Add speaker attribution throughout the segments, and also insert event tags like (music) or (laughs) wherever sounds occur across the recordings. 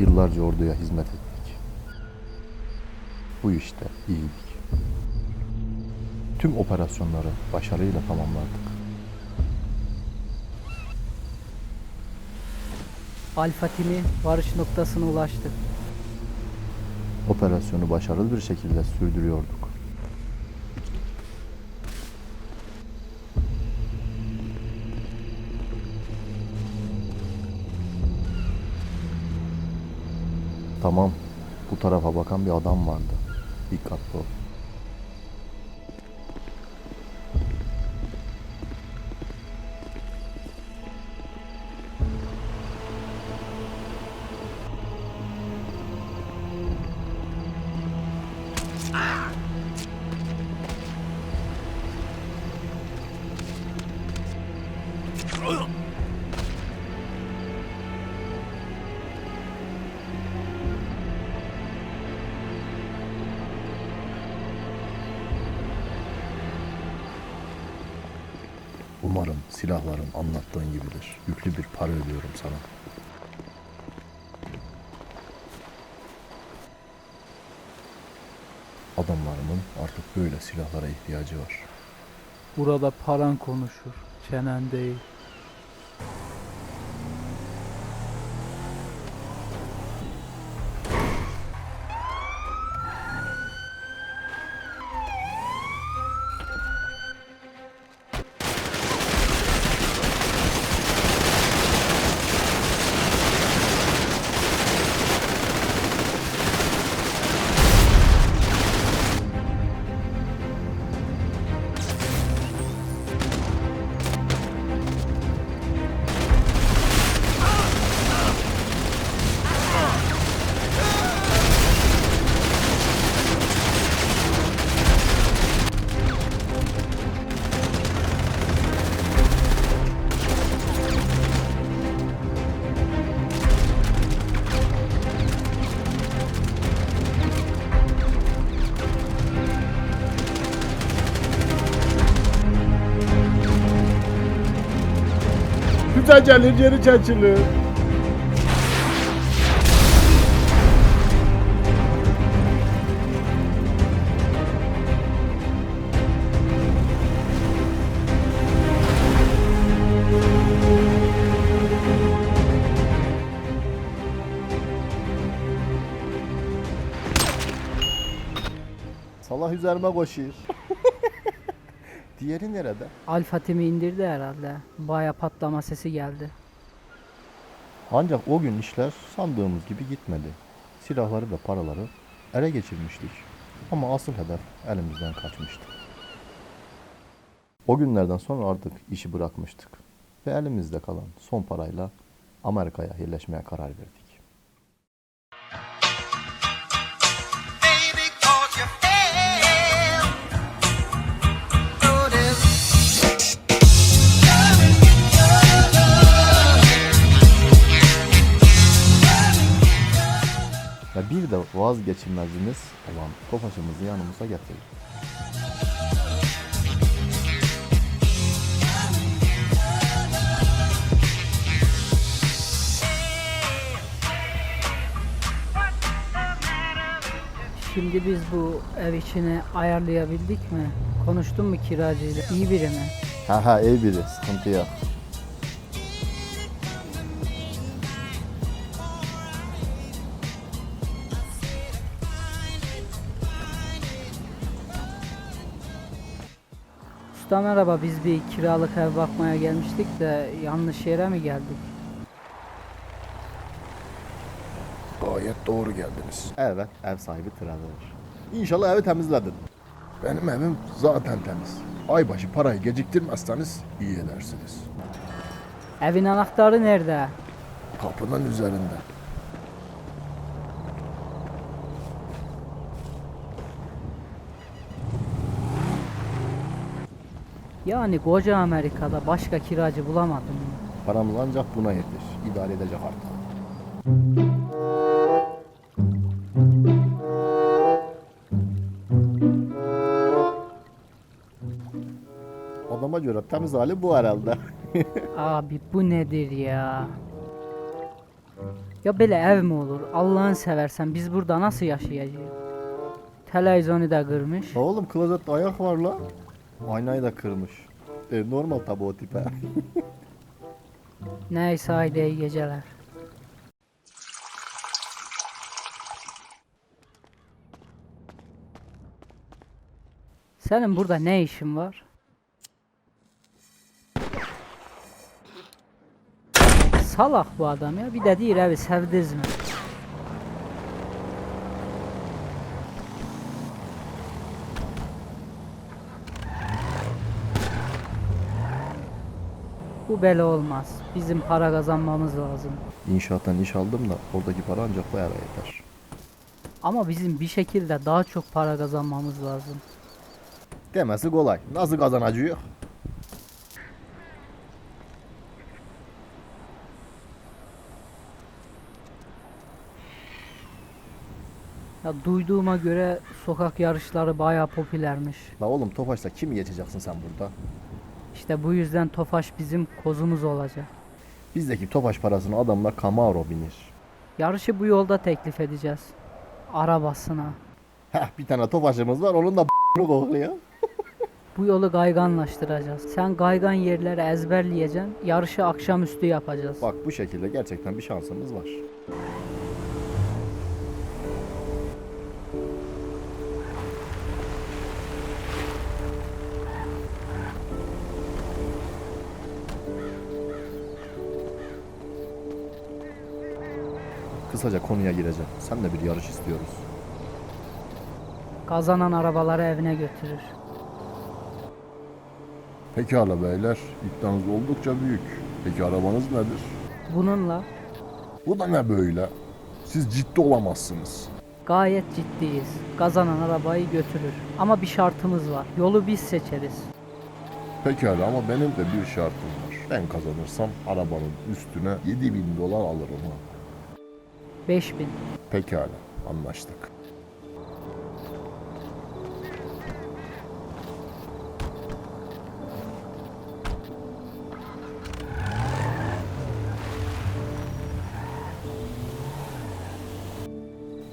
Speaker 1: Yıllarca orduya hizmet ettik. Bu işte iyiydik. Tüm operasyonları başarıyla tamamladık.
Speaker 2: Alfa timi varış noktasına ulaştı.
Speaker 1: Operasyonu başarılı bir şekilde sürdürüyorduk. Tamam. Bu tarafa bakan bir adam vardı. Dikkatli ol. Umarım silahların anlattığın gibidir. Yüklü bir para ödüyorum sana. Adamlarımın artık böyle silahlara ihtiyacı var.
Speaker 2: Burada paran konuşur, çenen değil.
Speaker 3: Güzel yeri çaçılır.
Speaker 1: Salah üzerime koşuyor. Diğeri nerede?
Speaker 2: Alfa timi indirdi herhalde. Baya patlama sesi geldi.
Speaker 1: Ancak o gün işler sandığımız gibi gitmedi. Silahları ve paraları ele geçirmiştik. Ama asıl hedef elimizden kaçmıştı. O günlerden sonra artık işi bırakmıştık. Ve elimizde kalan son parayla Amerika'ya yerleşmeye karar verdik. Bir de vazgeçilmezimiz olan Tofaş'ımızı yanımıza getirdik.
Speaker 2: Şimdi biz bu ev içini ayarlayabildik mi? Konuştun mu kiracıyla? İyi biri mi?
Speaker 1: Ha ha iyi biri sıkıntı yok.
Speaker 2: Usta merhaba biz bir kiralık ev bakmaya gelmiştik de yanlış yere mi geldik?
Speaker 3: Gayet doğru geldiniz.
Speaker 1: Evet ev sahibi Traveler. İnşallah evi temizledin.
Speaker 3: Benim evim zaten temiz. Aybaşı parayı geciktirmezseniz iyi edersiniz.
Speaker 2: Evin anahtarı nerede?
Speaker 3: Kapının üzerinde.
Speaker 2: Yani koca Amerika'da başka kiracı bulamadın mı?
Speaker 1: Paramız ancak buna yeter. İdare edecek artık. Adama göre temiz hali bu herhalde. (laughs)
Speaker 2: Abi bu nedir ya? Ya böyle ev mi olur? Allah'ını seversen biz burada nasıl yaşayacağız? Televizyonu da kırmış.
Speaker 1: Oğlum klozette ayak var la. Aynayı da kırmış. E, normal tabi o tipe. (laughs)
Speaker 2: Neyse haydi iyi geceler. Senin burada ne işin var? Salak bu adam ya. Bir de değil evi sevdiniz mi? Bu bela olmaz. Bizim para kazanmamız lazım.
Speaker 1: İnşaattan iş aldım da oradaki para ancak bu ara yeter.
Speaker 2: Ama bizim bir şekilde daha çok para kazanmamız lazım.
Speaker 1: Demesi kolay. Nasıl kazanacıyor?
Speaker 2: Ya duyduğuma göre sokak yarışları bayağı popülermiş.
Speaker 1: La oğlum Tofaş'ta kimi geçeceksin sen burada?
Speaker 2: İşte bu yüzden Tofaş bizim kozumuz olacak.
Speaker 1: Bizdeki Tofaş parasını adamlar Camaro binir.
Speaker 2: Yarışı bu yolda teklif edeceğiz. Arabasına.
Speaker 1: Heh bir tane Tofaş'ımız var onun da (laughs) b***ını kokluyor. (laughs)
Speaker 2: Bu yolu gayganlaştıracağız. Sen gaygan yerleri ezberleyeceksin. Yarışı akşamüstü yapacağız.
Speaker 1: Bak bu şekilde gerçekten bir şansımız var. Kısaca konuya gireceğim. Sen de bir yarış istiyoruz.
Speaker 2: Kazanan arabaları evine götürür.
Speaker 3: Pekala beyler, iddianız oldukça büyük. Peki arabanız nedir?
Speaker 2: Bununla
Speaker 3: Bu da ne böyle? Siz ciddi olamazsınız.
Speaker 2: gayet ciddiyiz. Kazanan arabayı götürür. Ama bir şartımız var. Yolu biz seçeriz.
Speaker 3: Pekala ama benim de bir şartım var. Ben kazanırsam arabanın üstüne 7000 dolar alırım ha.
Speaker 2: 5000.
Speaker 3: Pekala, anlaştık.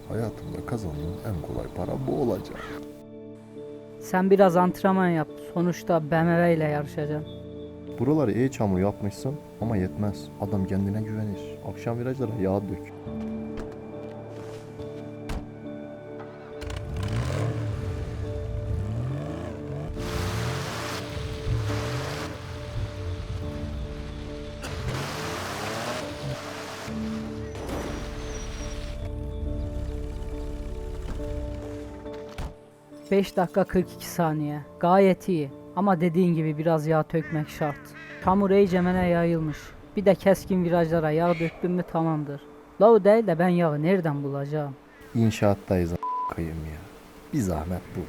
Speaker 3: Hayatımda kazandığım en kolay para bu olacak.
Speaker 2: Sen biraz antrenman yap. Sonuçta BMW ile yarışacaksın.
Speaker 1: Buraları iyi çamur yapmışsın ama yetmez. Adam kendine güvenir. Akşam virajlara yağ dök.
Speaker 2: Beş dakika 42 saniye. Gayet iyi. Ama dediğin gibi biraz yağ tökmek şart. Çamur iyicemene yayılmış. Bir de keskin virajlara yağ döktün mü tamamdır. O değil de ben yağı nereden bulacağım?
Speaker 1: İnşaattayız a- kıyım ya. Bir zahmet bu.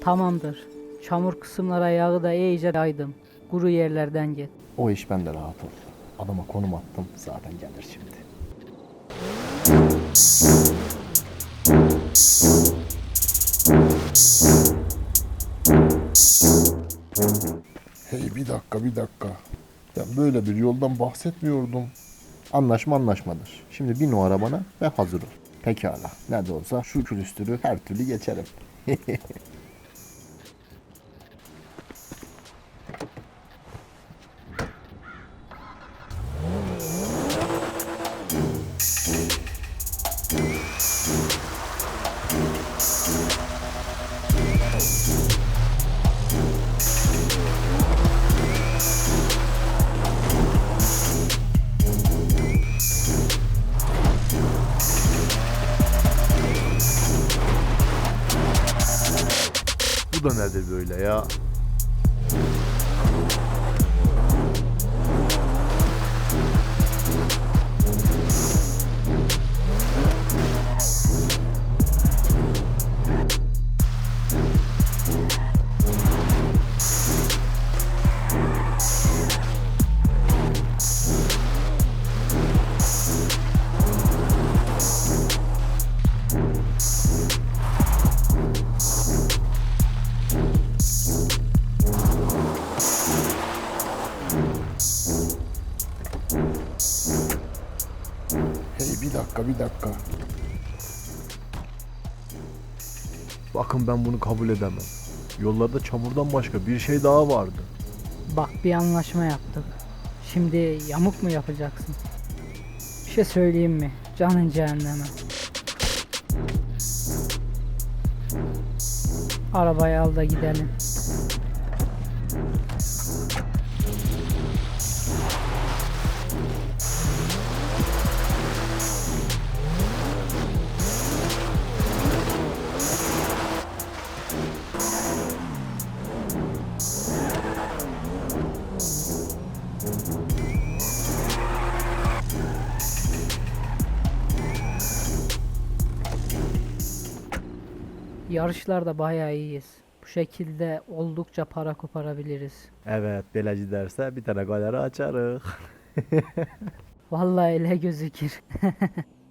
Speaker 2: Tamamdır. Çamur kısımlara yağı da iyice yaydım. Kuru yerlerden git.
Speaker 1: O iş bende rahat ol. Adama konum attım zaten gelir şimdi.
Speaker 3: Hey bir dakika bir dakika. Ben böyle bir yoldan bahsetmiyordum.
Speaker 1: Anlaşma anlaşmadır. Şimdi bin o arabana ve hazır ol. Pekala. Ne de olsa şu külüstürü her türlü geçerim. (laughs) Bu da nedir böyle ya?
Speaker 4: Bir dakika bir dakika.
Speaker 1: Bakın ben bunu kabul edemem. Yollarda çamurdan başka bir şey daha vardı.
Speaker 2: Bak bir anlaşma yaptık. Şimdi yamuk mu yapacaksın? Bir şey söyleyeyim mi? Canın cehenneme. Arabayı al da gidelim. Yarışlarda bayağı iyiyiz. Bu şekilde oldukça para koparabiliriz.
Speaker 1: Evet belacı derse bir tane galeri açarız. (laughs)
Speaker 2: Vallahi ele gözükür. (laughs)